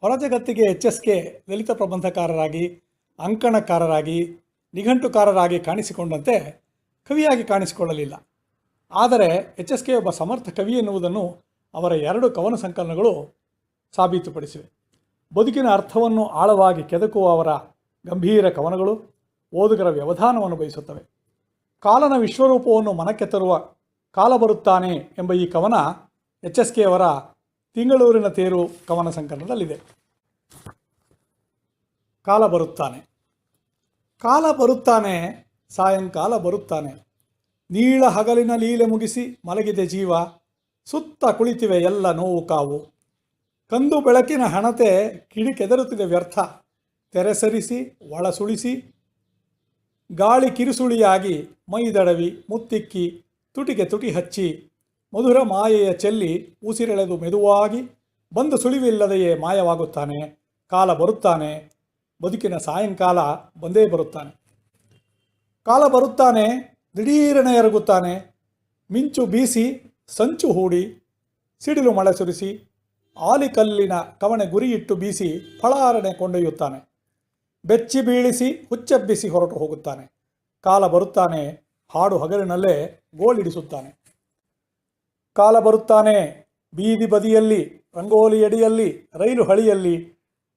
ಹೊರಜಗತ್ತಿಗೆ H S K ಲಲಿತ ಪ್ರಬಂಧಕಾರರಾಗಿ, ಅಂಕಣಕಾರರಾಗಿ, ನಿಘಂಟುಕಾರರಾಗಿ ಕಾಣಿಸಿಕೊಂಡಂತೆ ಕವಿಯಾಗಿ ಕಾಣಿಸಿಕೊಳ್ಳಲಿಲ್ಲ. ಆದರೆ ಎಚ್ ಎಸ್ ಕೆ ಒಬ್ಬ ಸಮರ್ಥ ಕವಿ ಎನ್ನುವುದನ್ನು ಅವರ ಎರಡು ಕವನ ಸಂಕಲನಗಳು ಸಾಬೀತುಪಡಿಸಿವೆ. ಬದುಕಿನ ಅರ್ಥವನ್ನು ಆಳವಾಗಿ ಕೆದಕುವ ಅವರ ಗಂಭೀರ ಕವನಗಳು ಓದುಗರ ವ್ಯವಧಾನವನ್ನು ಬಯಸುತ್ತವೆ. ಕಾಲನ ವಿಶ್ವರೂಪವನ್ನು ಮನಕ್ಕೆ ತರುವ ಕಾಲ ಬರುತ್ತಾನೆ ಎಂಬ ಈ ಕವನ ಎಚ್ ಎಸ್ ಕೆ ಅವರ ತಿಂಗಳೂರಿನ ತೇರು ಕವನ ಸಂಕಲನದಲ್ಲಿದೆ. ಕಾಲ ಬರುತ್ತಾನೆ. ಕಾಲ ಬರುತ್ತಾನೆ, ಸಾಯಂಕಾಲ ಬರುತ್ತಾನೆ. ನೀಳ ಹಗಲಿನ ಲೀಲೆ ಮುಗಿಸಿ ಮಲಗಿದೆ ಜೀವ, ಸುತ್ತ ಕುಳಿತಿವೆ ಎಲ್ಲ ನೋವು ಕಾವು. ಕಂದು ಬೆಳಕಿನ ಹಣತೆ ಕಿಡಿಕೆದರುತ್ತಿದೆ ವ್ಯರ್ಥ. ತೆರೆಸರಿಸಿ ಒಳ ಸುಳಿಸಿ, ಗಾಳಿ ಕಿರುಸುಳಿಯಾಗಿ ಮೈದಡವಿ, ಮುತ್ತಿಕ್ಕಿ, ತುಟಿಗೆ ತುಟಿ ಹಚ್ಚಿ ಮಧುರ ಮಾಯೆಯ ಚೆಲ್ಲಿ ಉಸಿರೆಳೆದು ಮೆದುವಾಗಿ, ಬಂದು ಸುಳಿವಿಲ್ಲದೆಯೇ ಮಾಯವಾಗುತ್ತಾನೆ, ಕಾಲ ಬರುತ್ತಾನೆ, ಬದುಕಿನ ಸಾಯಂಕಾಲ ಬಂದೇ ಬರುತ್ತಾನೆ. ಕಾಲ ಬರುತ್ತಾನೆ, ದಿಢೀರನೆ ಎರಗುತ್ತಾನೆ, ಮಿಂಚು ಬೀಸಿ ಸಂಚು ಹೂಡಿ, ಸಿಡಿಲು ಮಳೆ ಸುರಿಸಿ, ಆಲಿಕಲ್ಲಿನ ಕವಣೆ ಗುರಿಯಿಟ್ಟು ಬೀಸಿ ಫಳಾರಣೆ ಕೊಂಡೊಯ್ಯುತ್ತಾನೆ. ಬೆಚ್ಚಿ ಬೀಳಿಸಿ ಹುಚ್ಚೆಬ್ಬಿಸಿ ಹೊರಟು ಹೋಗುತ್ತಾನೆ. ಕಾಲ ಬರುತ್ತಾನೆ, ಹಾಡು ಹಗಲಿನಲ್ಲೇ ಗೋಳಿಡಿಸುತ್ತಾನೆ. ಕಾಲ ಬರುತ್ತಾನೆ. ಬೀದಿ ಬದಿಯಲ್ಲಿ, ರಂಗೋಲಿಯಡಿಯಲ್ಲಿ, ರೈಲು ಹಳಿಯಲ್ಲಿ,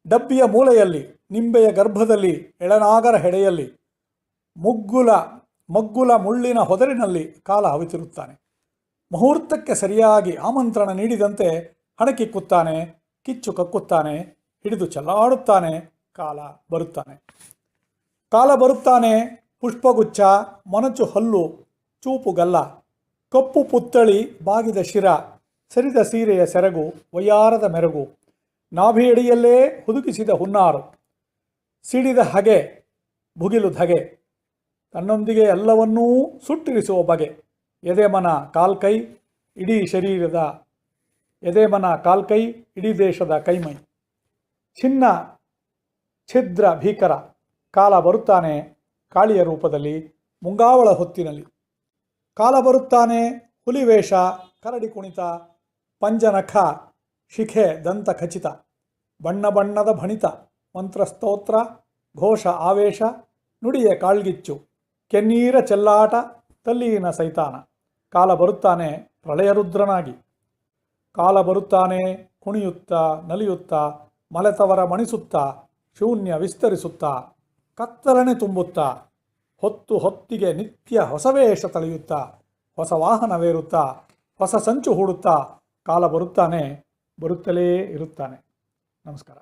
ಡಬ್ಬಿಯ ಮೂಲೆಯಲ್ಲಿ, ನಿಂಬೆಯ ಗರ್ಭದಲ್ಲಿ, ಎಳನಾಗರ ಹೆಡೆಯಲ್ಲಿ, ಮುಗ್ಗುಲ, ಮಗ್ಗುಲ ಮುಳ್ಳಿನ ಹೊದರಿನಲ್ಲಿ ಕಾಲ ಹವಿತಿರುತ್ತಾನೆ. ಮುಹೂರ್ತಕ್ಕೆ ಸರಿಯಾಗಿ ಆಮಂತ್ರಣ ನೀಡಿದಂತೆ ಹಣಕಿಕ್ಕುತ್ತಾನೆ ಕಿಚ್ಚು ಕಕ್ಕುತ್ತಾನೆ, ಹಿಡಿದು ಚಲ್ಲಾಡುತ್ತಾನೆ, ಕಾಲ ಬರುತ್ತಾನೆ. ಕಾಲ ಬರುತ್ತಾನೆ, ಪುಷ್ಪಗುಚ್ಛ, ಮೊನಚು ಹಲ್ಲು, ಚೂಪು ಗಲ್ಲ ಕಪ್ಪು ಪುತ್ತಳಿ ಬಾಗಿದ ಶಿರ, ಸರಿದ ಸೀರೆಯ ಸೆರಗು, ವಯ್ಯಾರದ ಮೆರಗು ನಾಭಿಯಡಿಯಲ್ಲೇ ಹುದುಗಿಸಿದ ಹುನ್ನಾರು, ಸಿಡಿದ ಹಗೆ, ಭುಗಿಲು ಧಗೆ, ತನ್ನೊಂದಿಗೆ ಎಲ್ಲವನ್ನೂ ಸುಟ್ಟಿರಿಸುವ ಬಗೆ, ಎದೆಮನ ಕಾಲ್ಕೈ, ಇಡೀ ಶರೀರದ ಎದೆಮನ ಕಾಲ್ಕೈ, ಇಡೀ ದೇಶದ ಕೈಮೈ. ಚಿನ್ನ ಛಿದ್ರ ಭೀಕರ, ಕಾಲ ಬರುತ್ತಾನೆ ಕಾಳಿಯ ರೂಪದಲ್ಲಿ, ಮುಂಗಾವಳ ಹೊತ್ತಿನಲ್ಲಿ. ಕಾಲ ಬರುತ್ತಾನೆ, ಹುಲಿವೇಷ, ಕರಡಿ ಕುಣಿತ, ಪಂಜನಖ, ಶಿಖೆ, ದಂತ ಖಚಿತ, ಬಣ್ಣ ಬಣ್ಣದ ಭಣಿತ ಮಂತ್ರಸ್ತೋತ್ರ ಘೋಷ ಆವೇಶ, ನುಡಿಯ ಕಾಳ್ಗಿಚ್ಚು, ಕೆನ್ನೀರ ಚೆಲ್ಲಾಟ, ತಲ್ಲೀನ ಸೈತಾನ. ಕಾಲ ಬರುತ್ತಾನೆ ಪ್ರಳಯರುದ್ರನಾಗಿ ಕಾಲ ಬರುತ್ತಾನೆ ಕುಣಿಯುತ್ತಾ, ನಲಿಯುತ್ತಾ ಮಲೆತವರ ಮಣಿಸುತ್ತಾ, ಶೂನ್ಯ ವಿಸ್ತರಿಸುತ್ತಾ, ಕತ್ತಲನೆ ತುಂಬುತ್ತಾ ಹೊತ್ತು ಹೊತ್ತಿಗೆ ನಿತ್ಯ ಹೊಸ ವೇಷ ತಳೆಯುತ್ತಾ, ಹೊಸ ವಾಹನವೇರುತ್ತಾ ಹೊಸ ಸಂಚು ಹೂಡುತ್ತಾ, ಕಾಲ ಬರುತ್ತಾನೆ, ಬರುತ್ತಲೇ ಇರುತ್ತಾನೆ. ನಮಸ್ಕಾರ.